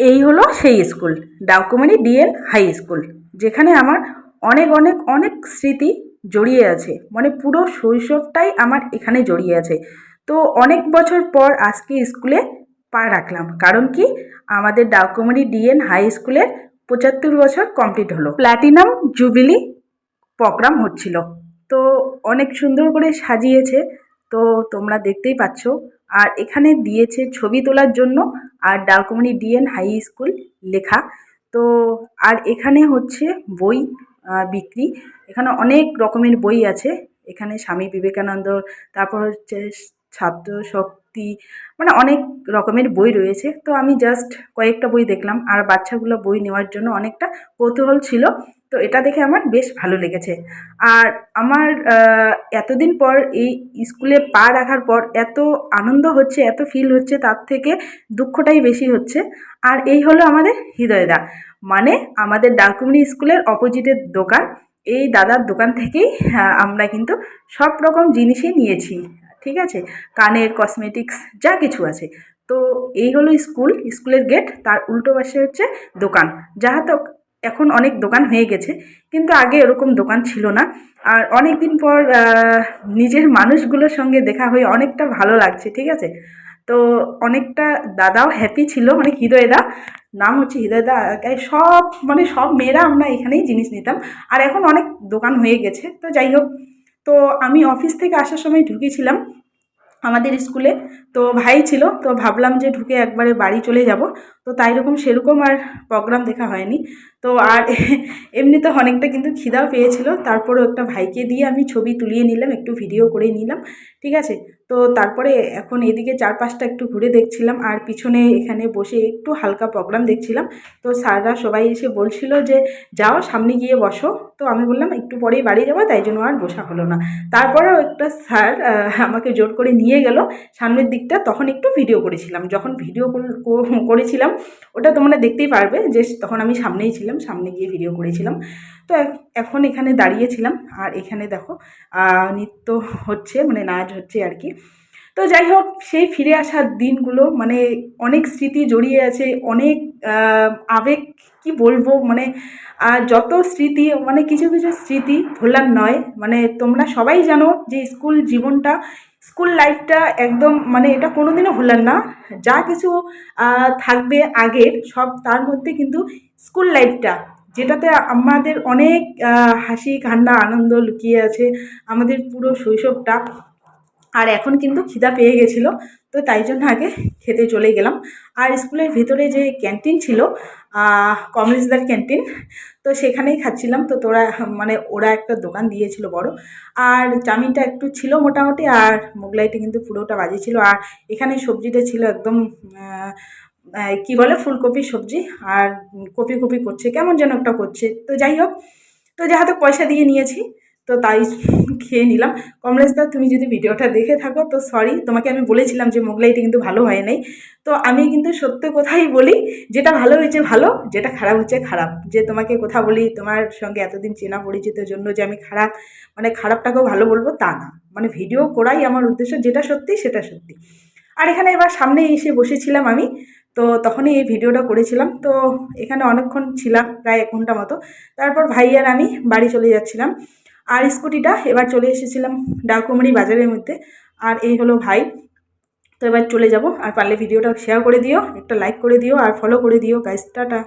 এই হলো সেই school Dakumari DN high school, যেখানে আমার অনেক অনেক অনেক স্মৃতি জড়িয়ে আছে। মানে পুরো শৈশবটাই আমার এখানে জড়িয়ে আছে। তো অনেক বছর পর আজকে স্কুলে পা রাখলাম, কারণ কি? আমাদের ডাকুমারি ডিএন হাই স্কুলের পঁচাত্তর বছর কমপ্লিট হলো। প্ল্যাটিনাম জুবিলি প্রোগ্রাম হচ্ছিল। তো অনেক সুন্দর করে সাজিয়েছে। তো তোমরা দেখতেই পাচ্ছ আর এখানে দিয়েছে ছবি তোলার জন্য আর ডাকুমারি ডিএন হাই স্কুল লেখা। তো আর এখানে হচ্ছে বই বিক্রি। এখানে অনেক রকমের বই আছে। এখানে স্বামী বিবেকানন্দ, তারপর হচ্ছে ছাত্র শক্তি মানে অনেক রকমের বই রয়েছে। তো আমি জাস্ট কয়েকটা বই দেখলাম আর বাচ্চাগুলো বই নেওয়ার জন্য অনেকটা কৌতূহল ছিল। তো এটা দেখে আমার বেশ ভালো লেগেছে। আর আমার এতদিন পর এই স্কুলে পা রাখার পর এত আনন্দ হচ্ছে, এত ফিল হচ্ছে, তার থেকে দুঃখটাই বেশি হচ্ছে। আর এই হলো আমাদের হৃদয়দা মানে আমাদের ডাকুমনি স্কুলের অপোজিটের দোকান। এই দাদার দোকান থেকেই আমরা কিন্তু সব রকম জিনিসই নিয়েছি। ঠিক আছে? কানের কসমেটিক্স যা কিছু আছে। তো এই হলো স্কুল। স্কুলের গেট তার উল্টো পাশে হচ্ছে দোকান। যাহা তো এখন অনেক দোকান হয়ে গেছে, কিন্তু আগে এরকম দোকান ছিল না। আর অনেক দিন পর নিজের মানুষগুলোর সঙ্গে দেখা হয়ে অনেকটা ভালো লাগছে, ঠিক আছে? তো অনেকটা দাদাও হ্যাপি ছিল মানে হৃদয়দা, নাম হচ্ছে হৃদয়দা, তাই সব মানে সব মেয়েরা আমরা এখানেই জিনিস নিতাম। আর এখন অনেক দোকান হয়ে গেছে। তো যাই হোক তো আমি অফিস থেকে আসার সময় ঢুকেছিলাম আমাদের স্কুলে। তো ভাই ছিল, তো ভাবলাম যে ঢুকে একবারে বাড়ি চলে যাব। তো তাই রকম সেরকম আর প্রোগ্রাম দেখা হয়নি। তো আর এমনিতে অনেকটা কিন্তু খিদাও পেয়েছিল। তারপরে একটা ভাইকে দিয়ে আমি ছবি তুলিয়ে নিলাম, একটু ভিডিও করে নিলাম। ঠিক আছে? তো তারপরে এখন এদিকে চারপাশটা একটু ঘুরে দেখছিলাম আর পিছনে এখানে বসে একটু হালকা প্রোগ্রাম দেখছিলাম। তো স্যাররা সবাই এসে বলছিল যে, যাও, সামনে গিয়ে বসো। তো আমি বললাম, একটু পরেই বাড়ি যাব, তাই জন্য আর বসা হলো না। তারপরেও একটা স্যার আমাকে জোর করে নিয়ে গেল সামনের দিকটা। তখন একটু ভিডিও করেছিলাম। যখন ভিডিও করেছিলাম, ওটা তোমরা দেখতেই পারবে যে, তখন আমি সামনেই ছিলাম, সামনে গিয়ে ভিডিও করেছিলাম। তো এখ- এখন এখানে দাঁড়িয়েছিলাম। আর এখানে দেখো নৃত্য হচ্ছে মানে নাচ হচ্ছে আর কি। তো যাই হোক, সেই ফিরে আসার দিনগুলো মানে অনেক স্মৃতি জড়িয়ে আছে, অনেক আবেগ, কি বলব মানে যত স্মৃতি মানে কিছু কিছু স্মৃতি ভোলার নয়। মানে তোমরা সবাই জানো যে স্কুল জীবনটা, স্কুল লাইফটা একদম মানে এটা কোনোদিনও ভোলার না। যা কিছু থাকবে আগের, সব তার মধ্যে কিন্তু স্কুল লাইফটা। যেটাতে আমাদের অনেক হাসি, কান্না, আনন্দ লুকিয়ে আছে আমাদের পুরো শৈশবটা। আর এখন কিন্তু খিদা পেয়ে গেছিল, তো তাই জন্য আগে খেতে চলে গেলাম। আর স্কুলের ভিতরে যে ক্যান্টিন ছিল কমলেশদার ক্যান্টিন, তো সেখানেই খাচ্ছিলাম। তো তোরা মানে ওরা একটা দোকান দিয়েছিল বড়। আর চাউমিনটা একটু ছিল মোটামুটি, আর মোগলাইটা কিন্তু পুরোটা বাজে ছিল। আর এখানে সবজিটা ছিল একদম কি বলে, ফুলকপি, সবজি আর কপি কপি করছে। কেমন যেন একটা করছে। তো যাই হোক, তো যাহাতে পয়সা দিয়ে নিয়েছি, তো তাই খেয়ে নিলাম। কমলেশদা তুমি যদি ভিডিওটা দেখে থাকো, তো সরি তোমাকে আমি বলেছিলাম যে মোগলাইটি কিন্তু ভালো হয় নাই। তো আমি কিন্তু সত্য কথাই বলি, যেটা ভালো হয়েছে ভালো, যেটা খারাপ হচ্ছে খারাপ। যে তোমাকে কথা বলি, তোমার সঙ্গে এতদিন চেনা পরিচিতের জন্য যে আমি খারাপ মানে খারাপটাকেও ভালো বলব তা না। মানে ভিডিও করাই আমার উদ্দেশ্য, যেটা সত্যি সেটা সত্যি। আর এখানে এবার সামনে এসে বসেছিলাম আমি তো তখনই এই ভিডিওটা করেছিলাম। তো এখানে অনেকক্ষণ ছিলাম, প্রায় এক ঘণ্টা মতো। তারপর ভাই আর আমি বাড়ি চলে যাচ্ছিলাম। আর স্কুটিটা এবার চলে এসেছিলাম ডাকুমারি বাজারের মধ্যে। আর এই হলো ভাই। তো এবার চলে যাব। আর পারলে ভিডিওটা শেয়ার করে দিও, একটা লাইক করে দিও, আর ফলো করে দিও। Guys tata.